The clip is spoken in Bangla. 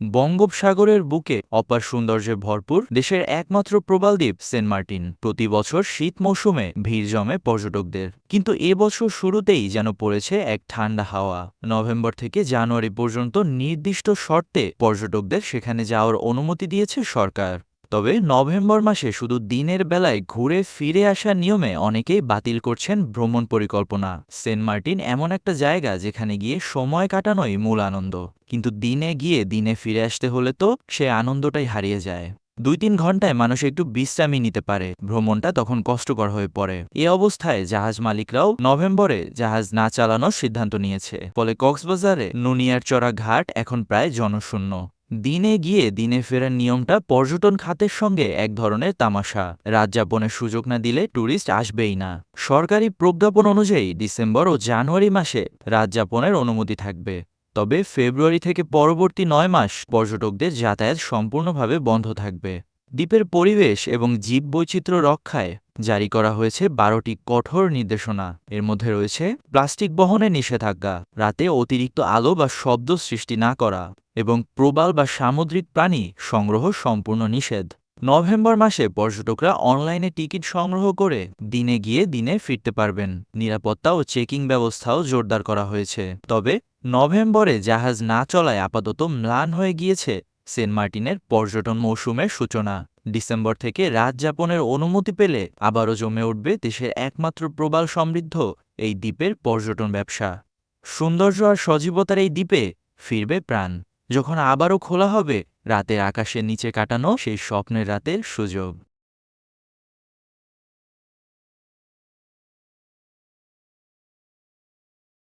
বঙ্গোপসাগরের বুকে অপার সৌন্দর্যে ভরপুর দেশের একমাত্র প্রবাল দ্বীপ সেন্ট মার্টিন। প্রতি বছর শীত মৌসুমে ভিড় জমে পর্যটকদের। কিন্তু এবছর শুরুতেই যেন পড়েছে এক ঠান্ডা হাওয়া। নভেম্বর থেকে জানুয়ারি পর্যন্ত নির্দিষ্ট শর্তে পর্যটকদের সেখানে যাওয়ার অনুমতি দিয়েছে সরকার। তবে নভেম্বর মাসে শুধু দিনের বেলায় ঘুরে ফিরে আসার নিয়মে অনেকেই বাতিল করছেন ভ্রমণ পরিকল্পনা। সেন্ট মার্টিন এমন একটা জায়গা যেখানে গিয়ে সময় কাটানোই মূল আনন্দ। কিন্তু দিনে গিয়ে দিনে ফিরে আসতে হলে তো সে আনন্দটাই হারিয়ে যায়। দুই তিন ঘন্টায় মানুষ একটু বিশ্রামই নিতে পারে। ভ্রমণটা তখন কষ্টকর হয়ে পড়ে। এ অবস্থায় জাহাজ মালিকরাও নভেম্বরে জাহাজ না চালানোর সিদ্ধান্ত নিয়েছে। ফলে কক্সবাজারে নুনিয়ার চড়া ঘাট এখন প্রায় জনশূন্য। দিনে গিয়ে দিনে ফেরার নিয়মটা পর্যটন খাতের সঙ্গে এক ধরনের তামাশা। রাজ্যাপনের যাপনের সুযোগ না দিলে ট্যুরিস্ট আসবেই না। সরকারি প্রজ্ঞাপন অনুযায়ী ডিসেম্বর ও জানুয়ারি মাসে রাজ্যাপনের যাপনের অনুমতি থাকবে। তবে ফেব্রুয়ারি থেকে পরবর্তী নয় মাস পর্যটকদের যাতায়াত সম্পূর্ণভাবে বন্ধ থাকবে। দ্বীপের পরিবেশ এবং জীব বৈচিত্র্য রক্ষায় জারি করা হয়েছে বারোটি কঠোর নির্দেশনা। এর মধ্যে রয়েছে প্লাস্টিক বহনে নিষেধাজ্ঞা, রাতে অতিরিক্ত আলো বা শব্দ সৃষ্টি না করা এবং প্রবাল বা সামুদ্রিক প্রাণী সংগ্রহ সম্পূর্ণ নিষেধ। নভেম্বর মাসে পর্যটকরা অনলাইনে টিকিট সংগ্রহ করে দিনে গিয়ে দিনে ফিরতে পারবেন। নিরাপত্তা ও চেকিং ব্যবস্থাও জোরদার করা হয়েছে। তবে নভেম্বরে জাহাজ না চলায় আপাতত ম্লান হয়ে গিয়েছে সেন্ট মার্টিনের পর্যটন মৌসুমের সূচনা। ডিসেম্বর থেকে রাত যাপনের অনুমতি পেলে আবারও জমে উঠবে দেশের একমাত্র প্রবাল সমৃদ্ধ এই দ্বীপের পর্যটন ব্যবসা। সৌন্দর্য আর সজীবতার এই দ্বীপে ফিরবে প্রাণ। যখন আবারও খোলা হবে, রাতের আকাশের নিচে কাটানো সেই স্বপ্নের রাতের সুযোগ।